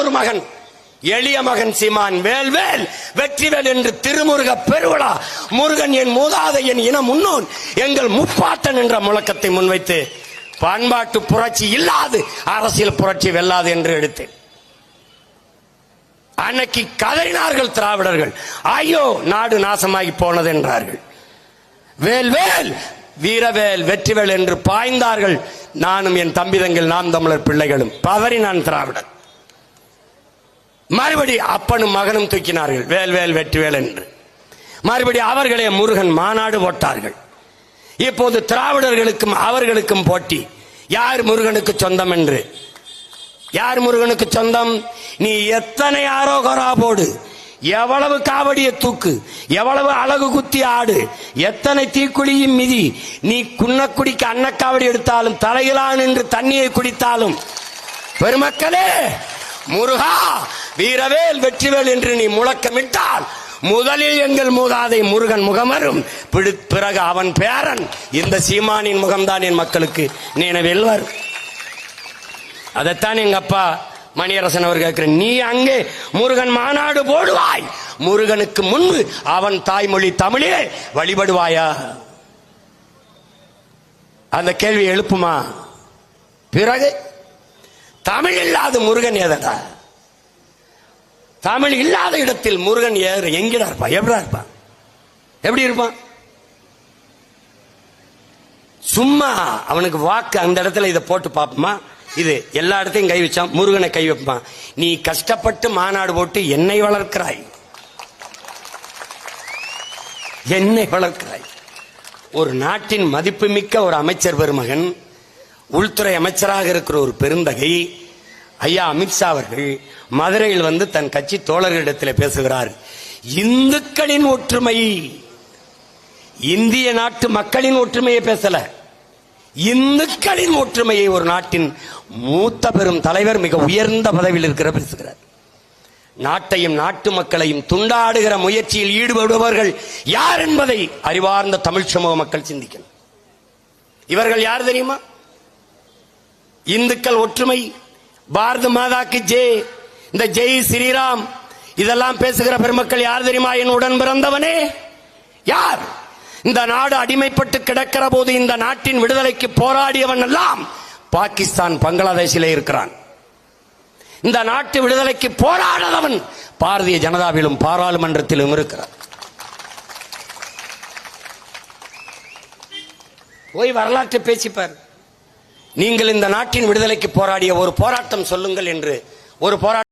ஒரு மகன் எளிய மகன் சீமான் வேல் வேல் வெற்றிவேல் என்று திருமுருக பெருவிழா முருகன் என் மூதாதை என் இன முன்னோன் எங்கள் முப்பாட்டன் என்ற முழக்கத்தை முன்வைத்து பண்பாட்டு புரட்சி இல்லாது அரசியல் புரட்சி வெல்லாது என்று எடுத்தேன். அன்னைக்கு கதறினார்கள் திராவிடர்கள். ஐயோ நாடு நாசமாகி போனது என்றார்கள். வேல் வேல் வீரவேல் வெற்றிவேல் என்று பாய்ந்தார்கள். நானும் என் தம்பிதங்கள் நாம் தமிழர் பிள்ளைகளும். பதறி நான் திராவிடன். மறுபடி அப்பனும் மகனும் தூக்கினார்கள். வேல் வேல் வெற்றிவேல் என்று. மறுபடி அவர்களே முருகன் மாநாடு போட்டார்கள். இப்போது திராவிடர்களுக்கும் அவர்களுக்கும் போட்டி. யார் முருகனுக்கு சொந்தம் என்று? யார் முருகனுக்கு சொந்தம்? நீ எத்தனை ஆரோகரா போடு. எவ்வளவு காவடிய தூக்கு. எவ்வளவு அழகு குத்தி ஆடு. எத்தனை தீக்குழியும் மிதி. நீ குன்னக்குடிக்கு அன்னக்காவடி எடுத்தாலும் தலையிலான் என்று தண்ணியை குடித்தாலும். பெருமக்களே முருகா வீரவேல் வெற்றிவேல் என்று நீ முழக்கமிட்டால் முதலில் எங்கள் மூதாதை முருகன் முகமரும் பிறகு அவன் பேரன். இந்த சீமானின் முகம்தான் என் மக்களுக்கு நினைவில் வரும் அதைத்தான் எங்க அப்பா மணியரசன் அவர் கேட்கிற நீ அங்கே முருகன் மாநாடு போடுவாய். முருகனுக்கு முன்பு அவன் தாய்மொழி தமிழே வழிபடுவாயா? அந்த கேள்வி எழுப்புமா? பிறகு தமிழ் இல்லாத முருகன் எதடா தமிழ் இல்லாத இடத்தில் முருகன் ஏற எங்கடா இருப்பான்? எப்படா இருப்பான்? எப்படி இருப்பான்? சும்மா அவனுக்கு வாக்கு அந்த இடத்துல இதை போட்டு பார்ப்போமா? இது எல்லா இடத்தையும் கை வச்சான் முருகனை கை வைப்பான். நீ கஷ்டப்பட்டு மாநாடு போட்டு என்னை வளர்க்கிறாய்? என்னை வளர்க்கிறாய்? ஒரு நாட்டின் மதிப்புமிக்க ஒரு அமைச்சர் பெருமகன் உள்துறை அமைச்சராக இருக்கிற ஒரு பெருந்தகை ஐயா அமித்ஷா அவர்கள் மதுரையில் வந்து தன் கட்சி தோழர்களிடத்தில் பேசுகிறார். இந்துக்களின் ஒற்றுமை. இந்திய நாட்டு மக்களின் ஒற்றுமையை பேசல. இந்துக்களின் ஒற்றுமையை ஒரு நாட்டின் மூத்த பெரும் தலைவர் மிக உயர்ந்த பதவியில் இருக்கிற பேசுகிறார். நாட்டையும் நாட்டு மக்களையும் துண்டாடுகிற முயற்சியில் ஈடுபடுபவர்கள் யார் என்பதை அறிவார்ந்த தமிழ் சமூக மக்கள் சிந்திக்கணும். இவர்கள் யார் தெரியுமா? இந்துக்கள் ஒற்றுமை பாரத மாதாக்கு ஜெய் இந்த ஜெய் ஸ்ரீராம். இதெல்லாம் பேசுகிற பெருமக்கள் யார் தெரியுமா? என் உடன் பிறந்தவனே. யார்? இந்த நாடு அடிமைப்பட்டு கிடக்கிற போது இந்த நாட்டின் விடுதலைக்கு போராடியவன் எல்லாம் பாகிஸ்தான் பங்களாதேஷிலே இருக்கிறான். இந்த நாட்டு விடுதலைக்கு போராடாதவன் பாரதிய ஜனதாவிலும் பாராளுமன்றத்திலும் இருக்கிறான். போய் வரலாற்றை பேசிப்பார் நீங்கள் இந்த நாட்டின் விடுதலைக்கு போராடிய ஒரு போராட்டம் சொல்லுங்கள் என்று ஒரு போராட்டம்